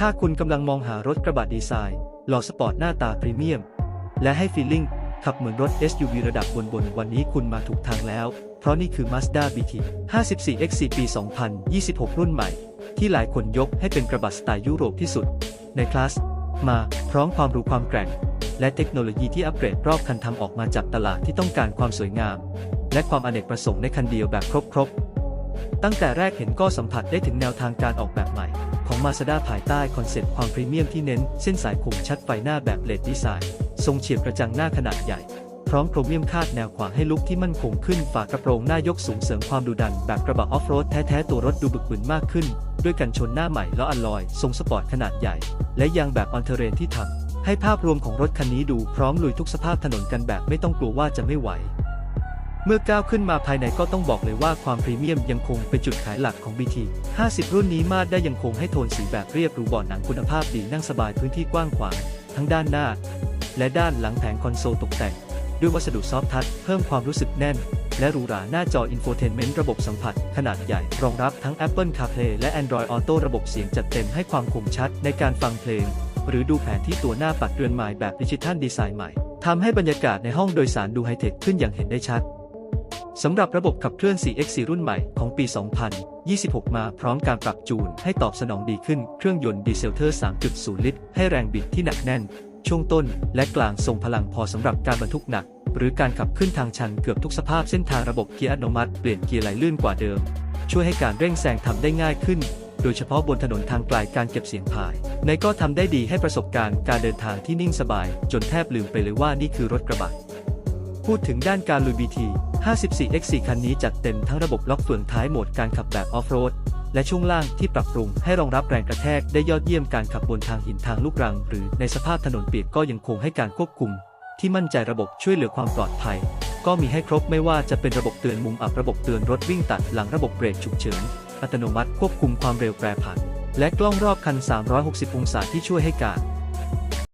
ถ้าคุณกำลังมองหารถกระบะดีไซน์ หล่อสปอร์ตหน้าตาพรีเมียม และให้ฟีลลิ่งขับเหมือนรถ SUV ระดับบนๆ วันนี้คุณมาถูกทางแล้ว เพราะนี่คือ Mazda BT 54X4 ปี 2026 รุ่นใหม่ ที่หลายคนยกให้เป็นกระบะสไตล์ยุโรปที่สุด ในคลาส มาพร้อมความรู้ความแกร่ง และเทคโนโลยีที่อัปเกรดรอบคันทำออกมาจากตลาดที่ต้องการความสวยงาม และความอเนกประสงค์ในคันเดียวแบบครบๆ ตั้งแต่แรกเห็นก็สัมผัสได้ถึงแนวทางการออกแบบใหม่ ของ Mazda ภายใต้คอนเซ็ปต์ความพรีเมียมที่เน้นเส้นสายคมชัดไฟหน้าแบบเลดดีไซน์ทรงเฉียบกระจังหน้าขนาดใหญ่ พร้อมโครเมียมคาดแนวขวางให้ลุกที่มั่นคงขึ้นฝากระโปรงหน้ายกสูงเสริมความดุดัน แบบกระบะออฟโรดแท้ๆตัวรถดูบึกบึนมากขึ้น ด้วยกันชนหน้าใหม่แล้วอัลลอย ทรงสปอร์ตขนาดใหญ่ และยางแบบออนเทเรนที่ทำให้ภาพรวมของรถคันนี้ดูพร้อมลุยทุกสภาพถนนกันแบบไม่ต้องกลัวว่าจะไม่ไหว เมื่อก้าวขึ้นมาภายในก็ต้องบอกเลยว่าความพรีเมียมยังคงเป็นจุดขายหลักของ BT 50 รุ่นนี้มาได้ยังคงให้โทนสีแบบเรียบหรูบาะหนังคุณภาพดีนั่งสบายพื้นที่กว้างขวาง ทั้งด้านหน้า และด้านหลังแผงคอนโซลตกแต่ง ด้วยวัสดุซอฟท์ทัชเพิ่มความรู้สึกแน่น และหรูหราหน้าจออินโฟเทนเมนต์ระบบสัมผัส ขนาดใหญ่ รองรับทั้ง Apple CarPlay และ Android Auto ระบบเสียงจัดเต็มให้ความคมชัดในการฟังเพลง หรือดูแผนที่ตัวหน้าปัดเรือนไม้แบบดิจิทัลดีไซน์ใหม่ทำให้บรรยากาศในห้องโดยสารดูไฮเทคขึ้นอย่างเห็นได้ชัด สำหรับระบบขับเคลื่อน 4X4 รุ่นใหม่ของปี 2026 มาพร้อมการปรับจูนให้ตอบสนองดีขึ้นเครื่องยนต์ดีเซลเทอร์ 3.0 ลิตร ให้แรงบิดที่หนักแน่น ช่วงต้นและกลางทรงพลังพอสำหรับการบรรทุกหนัก หรือการขับขึ้นทางชันเกือบทุกสภาพเส้นทางระบบเกียร์อัตโนมัติเปลี่ยนเกียร์ไหลลื่นกว่าเดิม ช่วยให้การเร่งแซงทำได้ง่ายขึ้น โดยเฉพาะบนถนนทางไกลการเก็บเสียงพาย ในก็ทำได้ดีให้ประสบการณ์การเดินทางที่นิ่งสบาย จนแทบลืมไปเลยว่านี่คือรถกระบะพูดถึงด้านการลุยบีที 54X4 คันนี้จัดเต็มทั้งระบบล็อกเฟืองท้ายโหมดการขับแบบออฟโรด และช่วงล่างที่ปรับปรุงให้รองรับแรงกระแทกได้ยอดเยี่ยมการขับบนทางหินทางลูกรัง หรือในสภาพถนนเปียกก็ยังคงให้การควบคุม ที่มั่นใจระบบช่วยเหลือความปลอดภัย ก็มีให้ครบไม่ว่าจะเป็นระบบเตือนมุมอับระบบเตือนรถวิ่งตัดหลังระบบเบรกฉุกเฉินอัตโนมัติควบคุมความเร็วแปรผัน และกล้องรอบคัน 360 องศาที่ช่วยให้การ